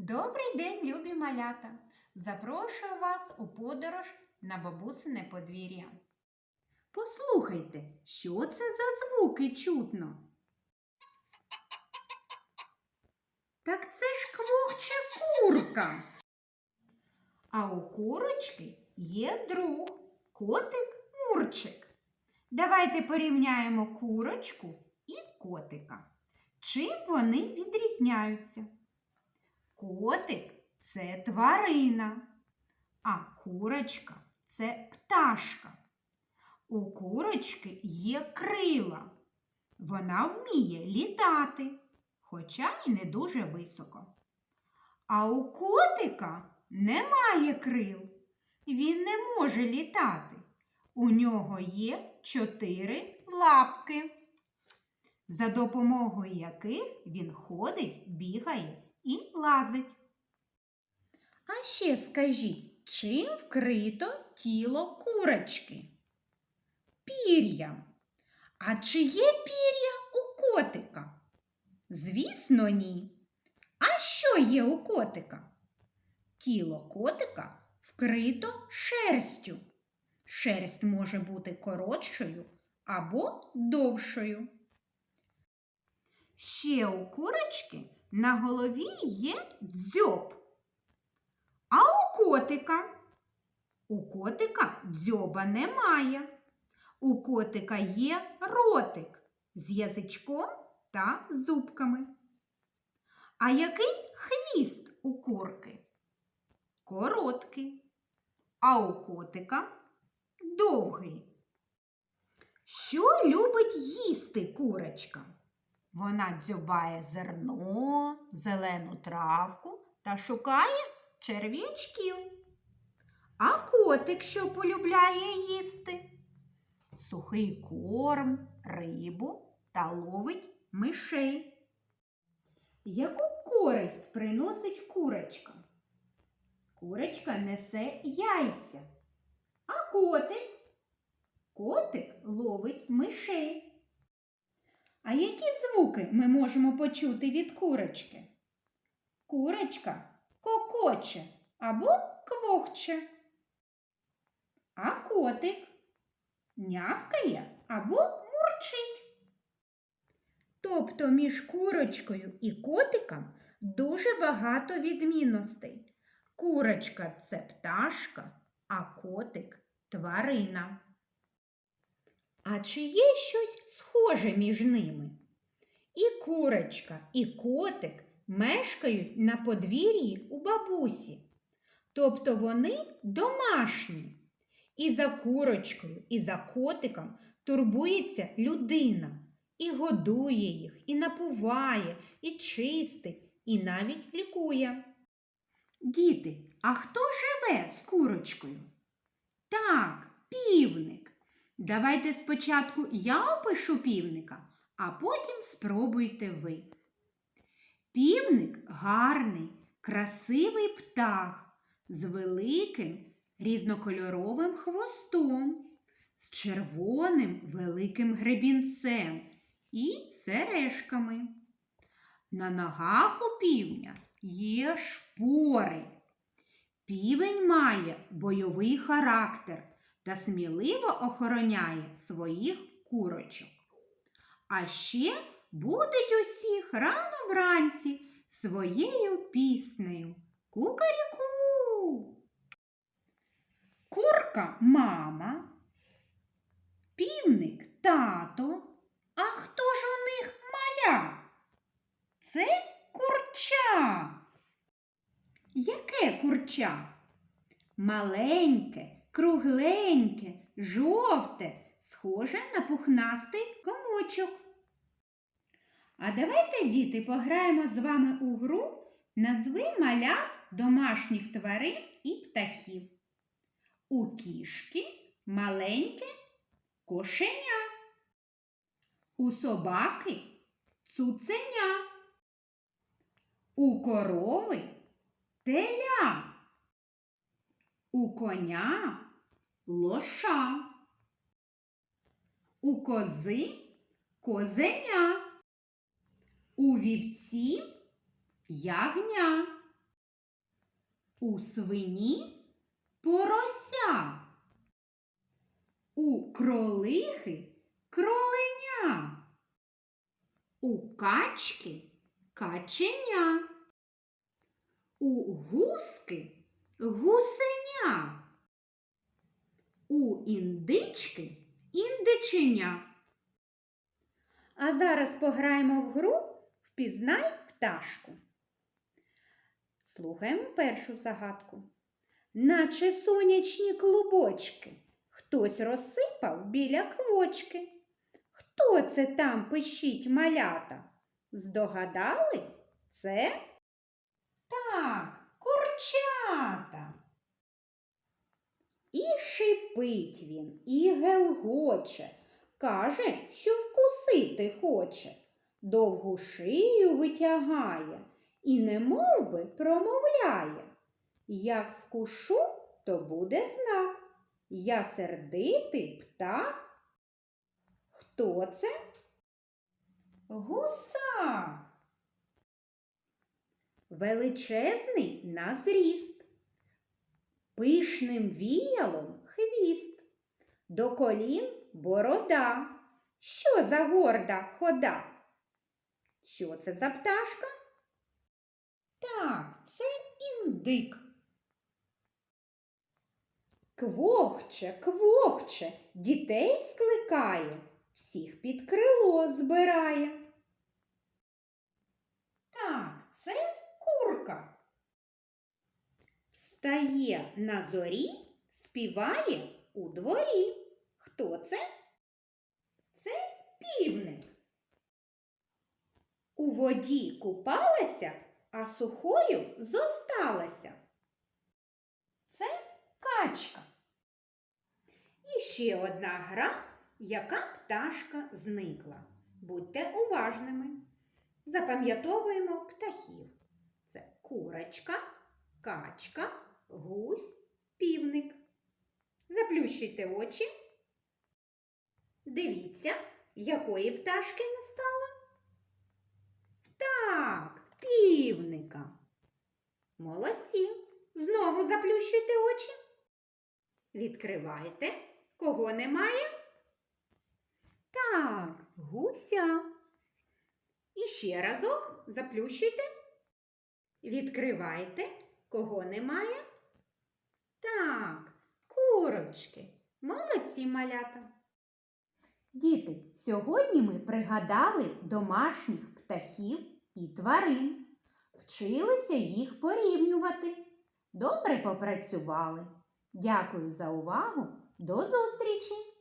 Добрий день, любі малята! Запрошую вас у подорож на бабусине подвір'я. Послухайте, що це за звуки чутно? Так це ж квохче курка. А у курочки є друг, котик Мурчик. Давайте порівняємо курочку і котика. Чим вони відрізняються? Котик це тварина, а курочка це пташка. У курочки є крила. Вона вміє літати, хоча і не дуже високо. А у котика немає крил. Він не може літати. У нього є чотири лапки, за допомогою яких він ходить, бігає і лазить. А ще скажіть, чим вкрито тіло курочки? Пір'ям. А чи є пір'я у котика? Звісно, ні. А що є у котика? Тіло котика вкрито шерстю. Шерсть може бути коротшою або довшою. Ще у курочки на голові є дзьоб. А у котика? У котика дзьоба немає. У котика є ротик з язичком та зубками. А який хвіст у курки? Короткий. А у котика довгий. Що любить їсти курочка? Вона дзьобає зерно, зелену травку та шукає черв'ячків. А котик що полюбляє їсти? Сухий корм, рибу та ловить мишей. Яку користь приносить курочка? Курочка несе яйця, а котик? Котик ловить мишей. А які звуки ми можемо почути від курочки? Курочка кокоче або квохче. А котик нявкає або мурчить. Тобто між курочкою і котиком дуже багато відмінностей. Курочка це пташка, а котик тварина. А чи є щось схоже між ними? І курочка, і котик мешкають на подвір'ї у бабусі. Тобто вони домашні. І за курочкою, і за котиком турбується людина, і годує їх, і напуває, і чистить, і навіть лікує. Діти, а хто живе з курочкою? Так, півник. Давайте спочатку я опишу півника, а потім спробуйте ви. Півник гарний, красивий птах з великим різнокольоровим хвостом, з червоним великим гребінцем і сережками. На ногах у півня є шпори. Півень має бойовий характер та сміливо охороняє своїх курочок. А ще будуть усіх рано вранці своєю піснею. Кукаріку. Курка мама, півник тато. А хто ж у них маля? Це курча. Яке курча? Маленьке, кругленьке, жовте, схоже на пухнастий комочок. А давайте, діти, пограємо з вами у гру назви малят домашніх тварин і птахів. У кішки маленьке кошеня. У собаки цуценя. У корови теля. У коня лоша. У кози козеня. У вівці ягня. У свині порося. У кролихи кроленя. У качки каченя. У гуски гусеня. У індички індиченя. А зараз пограємо в гру Впізнай пташку. Слухаємо першу загадку. Наче сонячні клубочки. Хтось розсипав біля квочки. Хто це там пищить малята? Здогадались? Це? Так, курчата. І шипить він, і гелгоче, каже, що вкусити хоче, довгу шию витягає і немов би промовляє. Як вкушу, то буде знак. Я сердитий птах. Хто це? Гусак. Величезний на зріст, пишним віялом хвіст, до колін борода. Що за горда хода? Що це за пташка? Так, це індик. Квохче, квохче, дітей скликає, всіх під крило збирає. Так, це курка. Встає на зорі, співає у дворі. Хто це? Це півник. У воді купалася, а сухою зосталася. Це качка. І ще одна гра, яка пташка зникла. Будьте уважними. Запам'ятовуємо птахів. Це курочка, качка, гусь, півник. Заплющуйте очі. Дивіться, якої пташки не стало. Так, півника. Молодці. Знову заплющуйте очі. Відкривайте. Кого немає? Так, гуся. І ще разок заплющуйте. Відкривайте. Кого немає? Так, курочки. Молодці малята. Діти, сьогодні ми пригадали домашніх птахів і тварин. Вчилися їх порівнювати. Добре попрацювали. Дякую за увагу. До зустрічі!